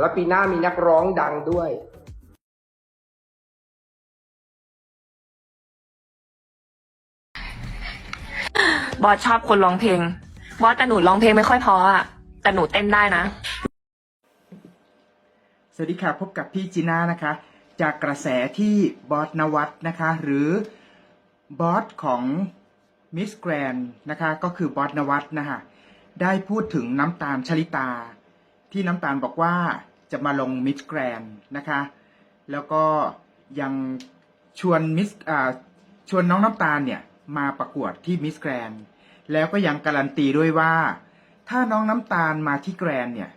แล้วปีหน้ามีนักร้องดังด้วยบอสชอบคนร้องเพลงบอสแต่หนูร้องเพลงไม่ค่อยเพออะแต่หนูเต้นได้นะ สวัสดีค่ะพบกับพี่จีน่านะคะ จากกระแสที่บอสนวัตนะคะ หรือบอสของมิสแกรนนะคะ ก็คือบอสนวัตนะคะได้พูดถึงน้ำตาลชลิตา ที่น้ำตาลบอกว่า จะมาลงมิสแกรนนะคะ แล้วก็ยังชวนมิสชวนน้องน้ำตาลเนี่ยมาประกวดที่มิสแกรนแล้วก็ยังการันตีด้วยว่า ถ้าน้องน้ำตาลมาที่แกรนเนี่ย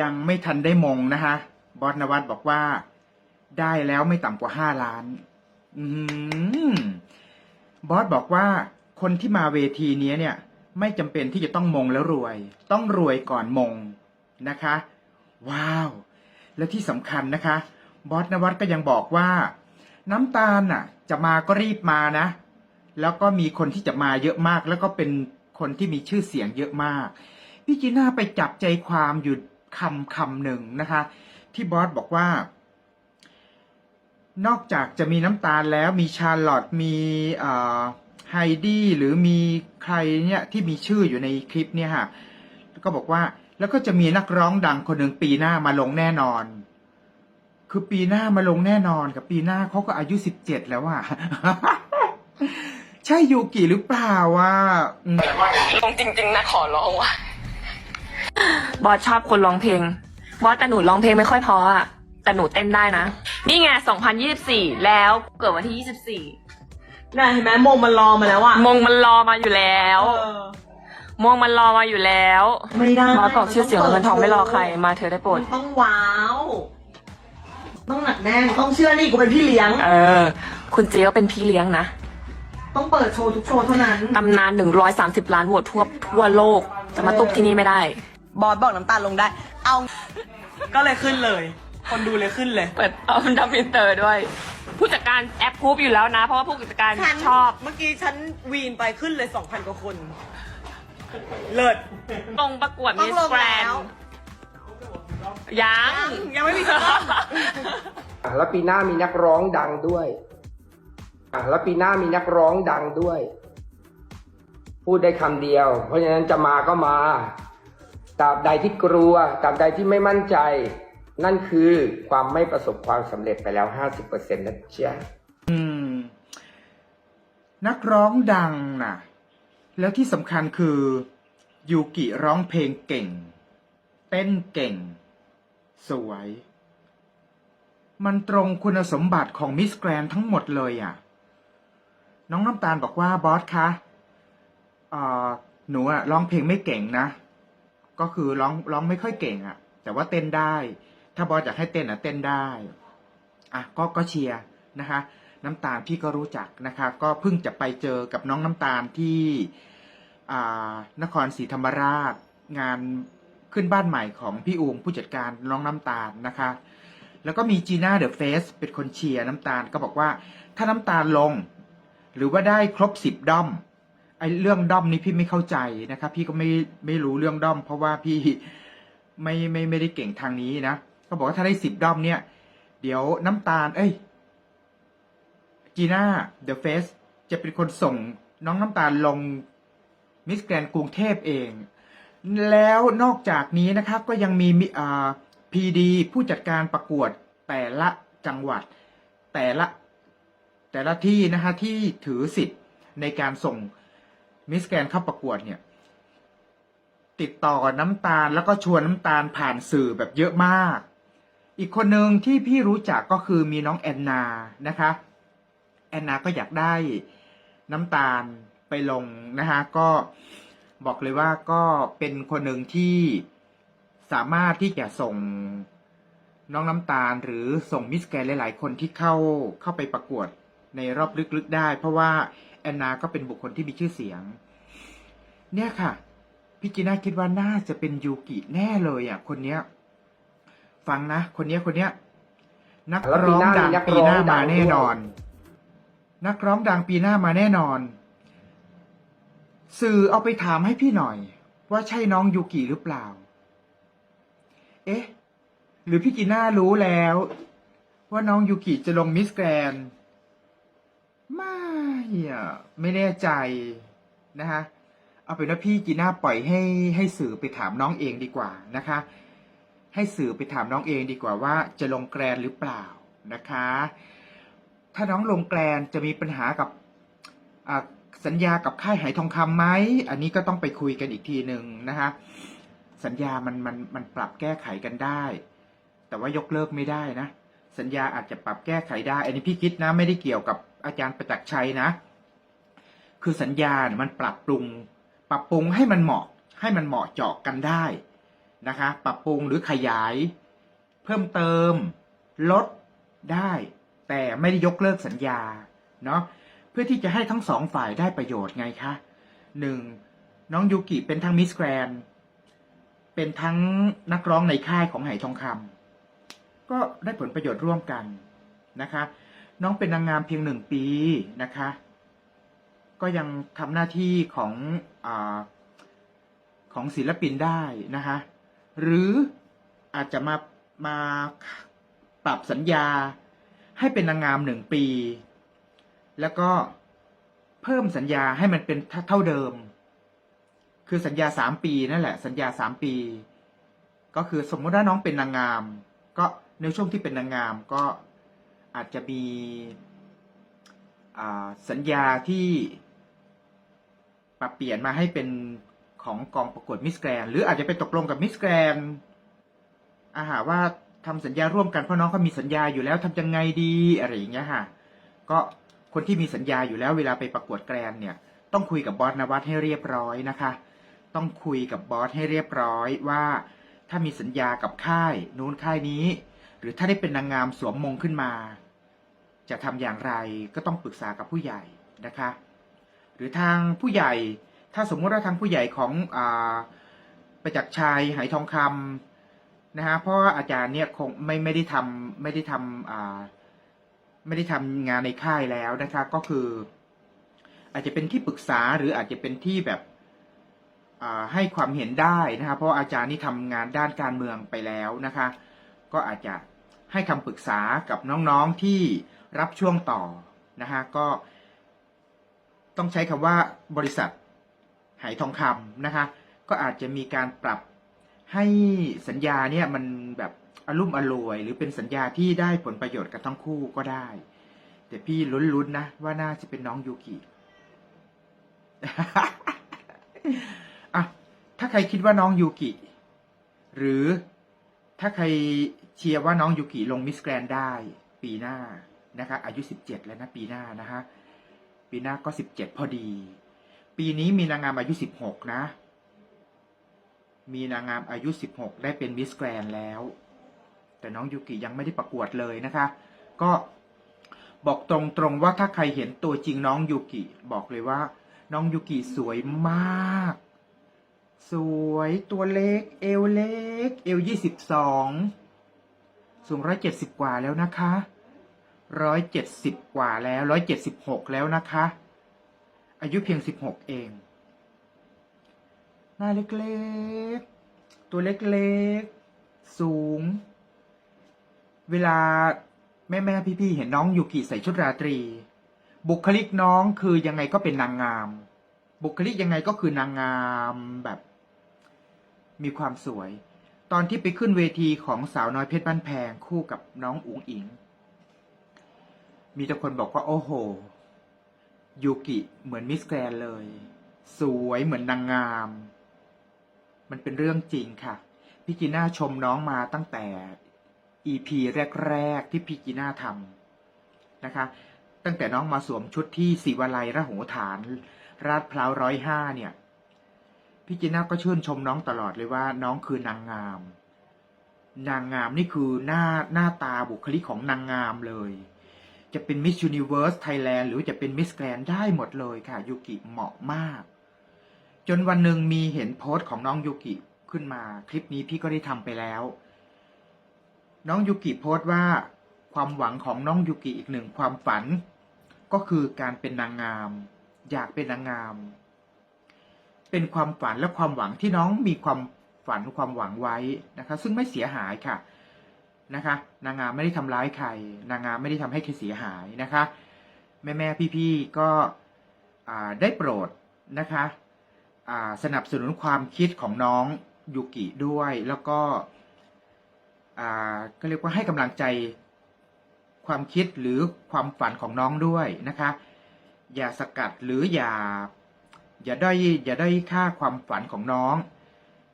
ยังไม่ทันได้มงนะคะบอสนวัตบอกว่าได้แล้วไม่ต่ำกว่าห้าล้าน อืบอสบอกว่าคนที่มาเวทีนี้เนี่ย ไม่จำเป็นที่จะต้องมงแล้วรวย ต้องรวยก่อนมงนะคะ ว้าว และที่สำคัญนะคะ บอสนวัตก็ยังบอกว่า น้ำตาลน่ะ จะมาก็รีบมานะ แล้วก็มีคนที่จะมาเยอะมาก แล้วก็เป็นคนที่มีชื่อเสียงเยอะมาก พี่จีน่าไปจับใจความอยู่คำคำหนึ่งนะคะ ที่บอสบอกว่า นอกจากจะมีน้ำตาลแล้วมีชาร์ลอตมีไฮดี้หรือมีใครเนี่ยที่มีชื่ออยู่ในคลิปเนี่ยฮะก็บอกว่า แล้วก็จะมีนักร้องดังคนหนึ่งปีหน้ามาลงแน่นอน คือปีหน้ามาลงแน่นอนกับปีหน้าเขาก็อายุสิบเจ็ดแล้วอะใช่ยูกิหรือเปล่าวะอืมลงจริง ๆ นะขอร้องว่ะบอสชอบคนร้องเพลงบอสแต่หนูร้องเพลงไม่ค่อยเพออะแต่หนูเต้นได้นะ นี่ไง 2024 แล้วเกิดวันที่น่ะเห็นไหมโมงมันรอมาแล้วอะ24มงมันรอมาอยู่แล้ว เออมงมันรอมาอยู่แล้ว ไม่ได้บอสบอกชื่อเสียงเงินทองไม่รอใครมาเธอได้โปรดมันต้องว้าว ต้องหนักแน่นต้องเชื่อนี่กูเป็นพี่เลี้ยง เออ คุณเจี๊ยบเป็นพี่เลี้ยงนะ ต้องเปิดโชว์ทุกโชว์เท่านั้นตำนาน 130 ล้านโหวตทั่วทั่วโลก จะมาตุบที่นี่ไม่ได้ บอสบอกน้ำตาลลงได้ เอา ก็เลยขึ้นเลย คนดูเลยขึ้นเลย เปิดเอาดับอินเตอร์ด้วย ผู้จัดการแอปพูบอยู่แล้วนะ เพราะว่าผู้จัดการฉันชอบ เมื่อกี้ฉันวีนไปขึ้นเลยสองพันกว่าคน เลิศ ตรงประกวดต้อมิงสลงแกรนแล้ว ยัง ยังไม่มีสต็อกอะแล้วปีหน้ามีนักร้องดังด้วยอะแล้วปีหน้ามีนักร้องดังด้วย พูดได้คำเดียว เพราะฉะนั้นจะมาก็มาตราบใดที่กลัวตราบใดที่ไม่มั่นใจ นั่นคือความไม่ประสบความสำเร็จไปแล้วห้าสิบเปอร์เซ็นต์นะจ๊ะ อืม นักร้องดังน่ะ แล้วที่สำคัญคือยูกิร้องเพลงเก่ง เต้นเก่ง สวย มันตรงคุณสมบัติของมิสแกรนทั้งหมดเลยอะ น้องน้ำตาลบอกว่าบอสคะหนูอะร้องเพลงไม่เก่งนะ ก็คือร้องร้องไม่ค่อยเก่งอะแต่ว่าเต้นได้ ถ้าบอสอยากให้เต้นอะเต้นได้ อะก็ก็เชียร์นะคะ น้ำตาลพี่ก็รู้จักนะคะก็เพิ่งจะไปเจอกับน้องน้ำตาลที่นครศรีธรรมราช งานขึ้นบ้านใหม่ของพี่อูมผู้จัดการน้องน้ำตาลนะคะ แล้วก็มีจีน่าเดอะเฟสเป็นคนเชียร์น้ำตาลก็บอกว่า ถ้าน้ำตาลลง หรือว่าได้ครบสิบด้อมไอเรื่องด้อมนี้พี่ไม่เข้าใจนะครับ พี่ก็ไม่ไม่รู้เรื่องด้อม เพราะว่าพี่ไม่ไม่ไม่ได้เก่งทางนี้นะ ก็บอกว่าถ้าได้สิบด้อมเนี่ย เดี๋ยวน้ำตาล เอ้ย จีน่าเดอะเฟสจะเป็นคนส่งน้องน้ำตาลลงมิสแกรนกรุงเทพเอง แล้วนอกจากนี้นะครับก็ยังมีมพีดีผู้จัดการประกวดแต่ละจังหวัด แต่ละแต่ละที่นะฮะที่ถือสิทธิ์ในการส่งมิสแกรนเข้าประกวดเนี่ยติดต่อน้ำตาลแล้วก็ชวนน้ำตาลผ่านสื่อแบบเยอะมาก อีกคนหนึ่งที่พี่รู้จักก็คือมีน้องแอนนานะคะ อนนาก็อยากได้น้ำตาลไปลงนะคะก็บอกเลยว่าก็เป็นคนหนึ่งที่สามารถที่จะส่งน้องน้ำตาล หรือส่งมิสแกนหลาย ๆ คนที่เข้าเข้าไปประกวดในรอบลึกๆได้ เพราะว่าแอนนาก็เป็นบุคคลที่มีชื่อเสียง เนี่ยค่ะพี่จีน่าคิดว่าน่าจะเป็นยูกิแน่เลยอะคนเนี้ย ฟังนะ คนเนี้ยคนเนี้ย นักร้องดังปีหน้ามาแน่นอน นักร้องดังปีหน้ามาแน่นอน สื่อเอาไปถามให้พี่หน่อย ว่าใช่น้องยูกิหรือเปล่า เอ๊ะ หรือพี่จีน่ารู้แล้ว ว่าน้องยูกิจะลงมิสแกรนไม่อะไม่แน่ใจนะคะเอาเป็นว่าพี่จีน่าปล่อยให้ให้สื่อไปถามน้องเองดีกว่านะคะ ให้สื่อไปถามน้องเองดีกว่าว่าจะลงแกรนหรือเปล่านะคะ ถ้าน้องลงแกรนจะมีปัญหากับสัญญากับค่ายไหทองคำไหมอันนี้ก็ต้องไปคุยกันอีกทีหนึ่งนะคะสัญญามันมันมันปรับแก้ไขกันได้ แต่ว่ายกเลิกไม่ได้นะ สัญญาอาจจะปรับแก้ไขได้ อันนี้พี่คิดนะไม่ได้เกี่ยวกับอาจารย์ประจักษ์ชัยนะ คือสัญญาเนี่ยมันปรับปรุง ปรับปรุงให้มันเหมาะให้มันเหมาะเจาะกันได้นะคะ ปรับปรุงหรือขยาย เพิ่มเติม ลดได้ แต่ไม่ได้ยกเลิกสัญญาเนาะเพื่อที่จะให้ทั้งสองฝ่ายได้ประโยชน์ไงคะหนึ่งน้องยูกิเป็นทั้งมิสแกรนเป็นทั้งนักร้องในค่ายของไหทองคำก็ได้ผลประโยชน์ร่วมกันนะคะ น้องเป็นนางงามเพียงหนึ่งปีนะคะ ก็ยังทำหน้าที่ของอของศิลปินได้นะคะหรืออาจจะมามาปรับสัญญา ให้เป็นนางงามหนึ่งปี แล้วก็เพิ่มสัญญาให้มันเป็นเท่าเดิม คือสัญญาสามปีนั่นแหละ สัญญาสามปี ก็คือสมมติว่าน้องเป็นนางงาม ก็ในช่วงที่เป็นนางงามก็อาจจะมีสัญญาที่ปรับเปลี่ยนมาให้เป็นของกองประกวดมิสแกรนหรืออาจจะไปตกลงกับมิสแกรนอาหาว่า ทำสัญญาร่วมกันเพราะน้องเขามีสัญญาอยู่แล้วทำยังไงดีอะไรอย่างเงี้ยค่ะ ก็คนที่มีสัญญาอยู่แล้วเวลาไปประกวดแกรนเนี่ย ต้องคุยกับบอสนวัตให้เรียบร้อยนะคะ ต้องคุยกับบอสให้เรียบร้อยว่า ถ้ามีสัญญากับค่ายนู้นค่ายนี้ หรือถ้าได้เป็นนางงามสวมมงขึ้นมา จะทำอย่างไรก็ต้องปรึกษากับผู้ใหญ่นะคะ หรือทางผู้ใหญ่ถ้าสมมติว่าทางผู้ใหญ่ของอประจักษ์ชัยไหทองคำ นะฮะเพราะว่าอาจารย์เนี่ยคงไม่ไม่ได้ทำไม่ได้ทำอ่าไม่ได้ทำงานในค่ายแล้วนะคะก็คือ อาจจะเป็นที่ปรึกษาหรืออาจจะเป็นที่แบบอ่าให้ความเห็นได้นะคะเพราะอาจารย์นี่ทำงานด้านการเมืองไปแล้วนะคะ ก็อาจจะให้คำปรึกษากับน้องๆที่รับช่วงต่อนะคะก็ต้องใช้คำว่าบริษัทไหทองคำนะคะ ก็อาจจะมีการปรับ ให้สัญญาเนี่ยมันแบบอารมุ่มอร่วย หรือเป็นสัญญาที่ได้ผลประโยชน์กันทั้งคู่ก็ได้ แต่พี่ลุ้นๆนะ ว่าน่าจะเป็นน้องยูกิอะถ้าใครคิดว่าน้องยูกิ หรือถ้าใครเชียร์ว่าน้องยูกิลงมิสแกรนได้ปีหน้านะคะอายุสิบเจ็ดแล้วนะปีหน้านะคะปีหน้าก็สิบเจ็ดพอดี ปีนี้มีนางงามอายุสิบหกนะ มีนางงามอายุสิบหกได้เป็นมิสแกรนแล้ว แต่น้องยูกิยังไม่ได้ประกวดเลยนะคะ ก็บอกตรงๆว่าถ้าใครเห็นตัวจริงน้องยูกิบอกเลยว่า น้องยูกิสวยมาก สวยตัวเล็ก เอวเล็ก เอวยี่สิบสองสูงร้อยเจ็ดสิบกว่าแล้วนะคะร้อยเจ็ดสิบกว่าแล้วร้อยเจ็ดสิบหกแล้วนะคะ อายุเพียงสิบหกเอง หน้าเล็กๆ ตัวเล็กๆ สูง เวลาแม่แม่ๆพี่ๆเห็นน้องยูกิใส่ชุดราตรี บุคลิกน้องคือยังไงก็เป็นนางงาม บุคลิกยังไงก็คือนางงามแบบ มีความสวย ตอนที่ไปขึ้นเวทีของสาวน้อยเพชรบ้านแพงคู่กับน้องอุ๋งอิง มีแต่คนบอกว่าโอ้โหยูกิเหมือนมิสแกรนเลย สวยเหมือนนางงาม มันเป็นเรื่องจริงค่ะ พี่จีน่าชมน้องมาตั้งแต่ EP แรก ๆ ที่พี่จีน่าทำนะคะ ตั้งแต่น้องมาสวมชุดที่ศิวาลัยระโหฐาน ราดพร้าวร้อยห้าเนี่ย พี่จีน่าก็ชื่นชมน้องตลอดเลยว่าน้องคือนางงาม นางงามนี่คือหน้าหน้าตาบุคลิกของนางงามเลย จะเป็น Miss Universe Thailand หรือจะเป็น Miss Grand ได้หมดเลยค่ะยูกิเหมาะมาก จนวันหนึ่งมีเห็นโพสต์ของน้องยูกิขึ้นมา คลิปนี้พี่ก็ได้ทำไปแล้ว น้องยูกิโพสต์ว่า ความหวังของน้องยูกิอีกหนึ่งความฝัน ก็คือการเป็นนางงาม อยากเป็นนางงาม เป็นความฝันและความหวังที่น้องมีความฝันความหวังไว้นะคะ ซึ่งไม่เสียหายค่ะนะคะ นางงามไม่ได้ทำร้ายใคร นางงามไม่ได้ทำให้ใครเสียหายนะคะ แม่แม่พี่พี่ๆก็ได้โปรดนะคะ สนับสนุนความคิดของน้องยูกิด้วย แล้วก็ก็เรียกว่าให้กำลังใจความคิดหรือความฝันของน้องด้วยนะคะ อย่าสกัดหรืออย่า อย่าด้อยอย่าด้อยค่าความฝันของน้อง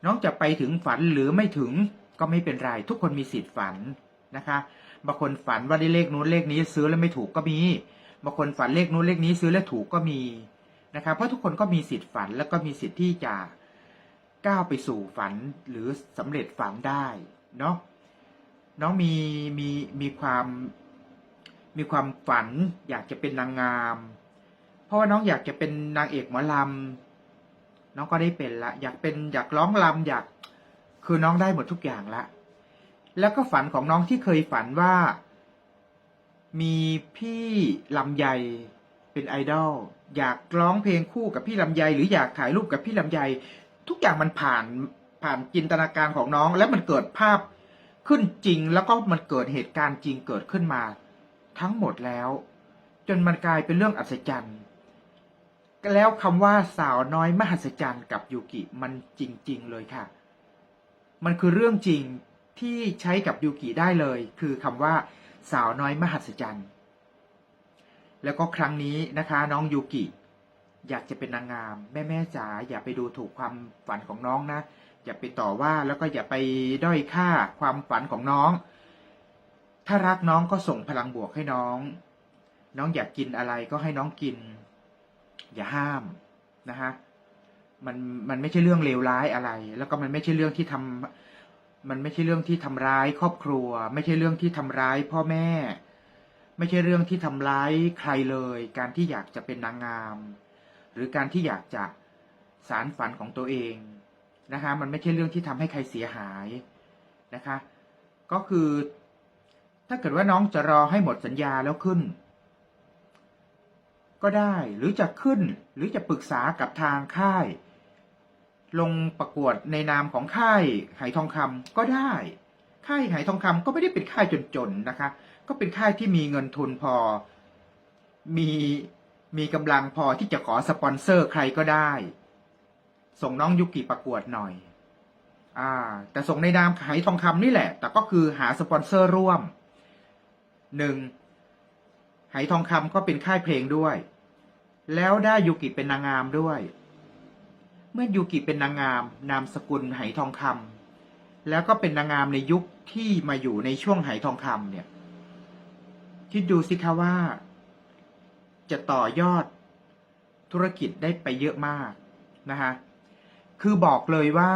น้องจะไปถึงฝันหรือไม่ถึงก็ไม่เป็นไรทุกคนมีสิทธิ์ฝันนะคะบางคนฝันว่าได้เลขนู้นเลขนี้ซื้อแล้วไม่ถูกก็มีบางคนฝันเลขนู้นเลขนี้ซื้อแล้วถูกก็มี นะคะเพราะทุกคนก็มีสิทธิ์ฝัน แล้วก็มีสิทธิ์ที่จะก้าวไปสู่ฝันหรือสำเร็จฝันได้เนาะน้องมีมีมีความมีความฝัน อยากจะเป็นนางงาม เพราะว่าน้องอยากจะเป็นนางเอกหมอลำน้องก็ได้เป็นละ อยากเป็นอยากร้องลำอยากคือน้องได้หมดทุกอย่างละ แล้วก็ฝันของน้องที่เคยฝันว่า มีพี่ลำไย เป็นไอดอลอยากร้องเพลงคู่กับพี่ลำไยหรืออยากถ่ายรูปกับพี่ลำไย ทุกอย่างมันผ่านผ่านจินตนาการของน้อง แล้วมันเกิดภาพขึ้นจริง แล้วก็มันเกิดเหตุการณ์จริงเกิดขึ้นมา ทั้งหมดแล้ว จนมันกลายเป็นเรื่องอัศจรรย์แล้วคำว่าสาวน้อยมหัศจรรย์กับยูกิมันจริง ๆ เลยค่ะ มันคือเรื่องจริงที่ใช้กับยูกิได้เลย คือคำว่าสาวน้อยมหัศจรรย์ แล้วก็ครั้งนี้นะคะน้องยูกิ อยากจะเป็นนางงาม แม่แม่จ๋าอย่าไปดูถูกความฝันของน้องนะ อย่าไปต่อว่าแล้วก็อย่าไปด้อยค่าความฝันของน้อง ถ้ารักน้องก็ส่งพลังบวกให้น้อง น้องอยากกินอะไรก็ให้น้องกิน อย่าห้ามนะฮะมันมันไม่ใช่เรื่องเลวร้ายอะไร แล้วก็มันไม่ใช่เรื่องที่ทำมันไม่ใช่เรื่องที่ทำร้ายครอบครัว ไม่ใช่เรื่องที่ทำร้ายพ่อแม่ ไม่ใช่เรื่องที่ทำร้ายใครเลย การที่อยากจะเป็นนางงาม หรือการที่อยากจะสารฝันของตัวเองนะคะมันไม่ใช่เรื่องที่ทำให้ใครเสียหายนะคะ ก็คือ ถ้าเกิดว่าน้องจะรอให้หมดสัญญาแล้วขึ้น ก็ได้หรือจะขึ้นหรือจะปรึกษากับทางค่าย ลงประกวดในนามของค่ายไหทองคำก็ได้ ค่ายไหทองคำก็ไม่ได้เป็นค่ายจนๆนะคะ ก็เป็นค่ายที่มีเงินทุนพอ มีมีกำลังพอที่จะขอสปอนเซอร์ใครก็ได้ ส่งน้องยุกิประกวดหน่อย อ่า แต่ส่งในนามไหทองคำนี่แหละ แต่ก็คือหาสปอนเซอร์ร่วมหนึ่งไหทองคำก็เป็นค่ายเพลงด้วย แล้วได้ยูกิเป็นนางงามด้วย เมื่อยูกิเป็นนางงาม นามสกุลไหทองคำแล้วก็เป็นนางงามในยุคที่มาอยู่ในช่วงไหทองคำเนี่ย คิดดูสิคะว่า จะต่อยอดธุรกิจได้ไปเยอะมากนะคะคือบอกเลยว่า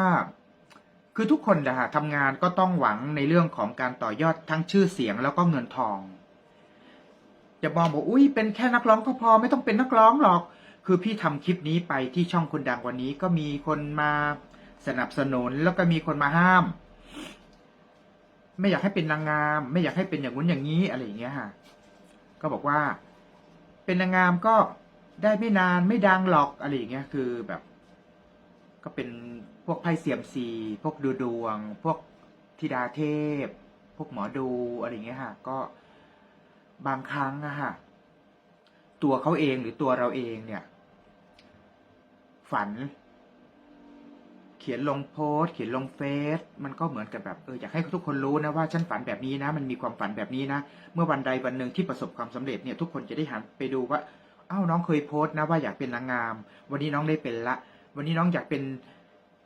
คือทุกคนนะฮะทำงานก็ต้องหวังในเรื่องของการต่อยอดทั้งชื่อเสียงแล้วก็เงินทอง จะมองบอกอุ้ยเป็นแค่นักร้องก็พอไม่ต้องเป็นนักร้องหรอก คือพี่ทำคลิปนี้ไปที่ช่องคนดังวันนี้ก็มีคนมาสนับสนุนแล้วก็มีคนมาห้าม ไม่อยากให้เป็นนางงาม ไม่อยากให้เป็นอย่างนู้นอย่างนี้อะไรอย่างเงี้ยฮะ ก็บอกว่า เป็นนางงามก็ได้ไม่นานไม่ดังหรอกอะไรอย่างเงี้ยคือแบบ ก็เป็นพวกไพ่เสียมซีพวกดูดวง พวกธิดาเทพ พวกหมอดูอะไรอย่างเงี้ยฮะก็บางครั้งอะฮะตัวเขาเองหรือตัวเราเองเนี่ย ฝัน ขียนลงโพสเขียนลงเฟซมันก็เหมือนกับแบบเอออยากให้ทุกคนรู้นะว่าฉันฝันแบบนี้นะ มันมีความฝันแบบนี้นะ เมื่อวันใดวันหนึ่งที่ประสบความสำเร็จเนี่ยทุกคนจะได้หันไปดูว่าอ้าวน้องเคยโพสนะว่าอยากเป็นนางงาม วันนี้น้องได้เป็นละ วันนี้น้องอยากเป็น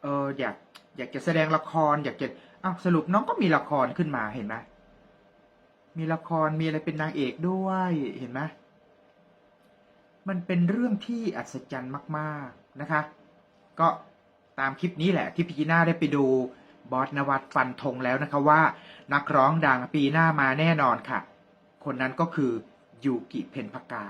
เอออยากอยากจะแสดงละคร อยากจะอ้าวสรุปน้องก็มีละครขึ้นมาเห็นไหมมีละครมีอะไรเป็นนางเอกด้วยเห็นไหมมันเป็นเรื่องที่อัศจรรย์มาก ๆนะคะ ก็ ตามคลิปนี้แหละที่พี่จีน่าได้ไปดูบอสนวัตฟันธงแล้วนะคะว่า นักร้องดังปีหน้ามาแน่นอนค่ะ คนนั้นก็คือยูกิเพนพกา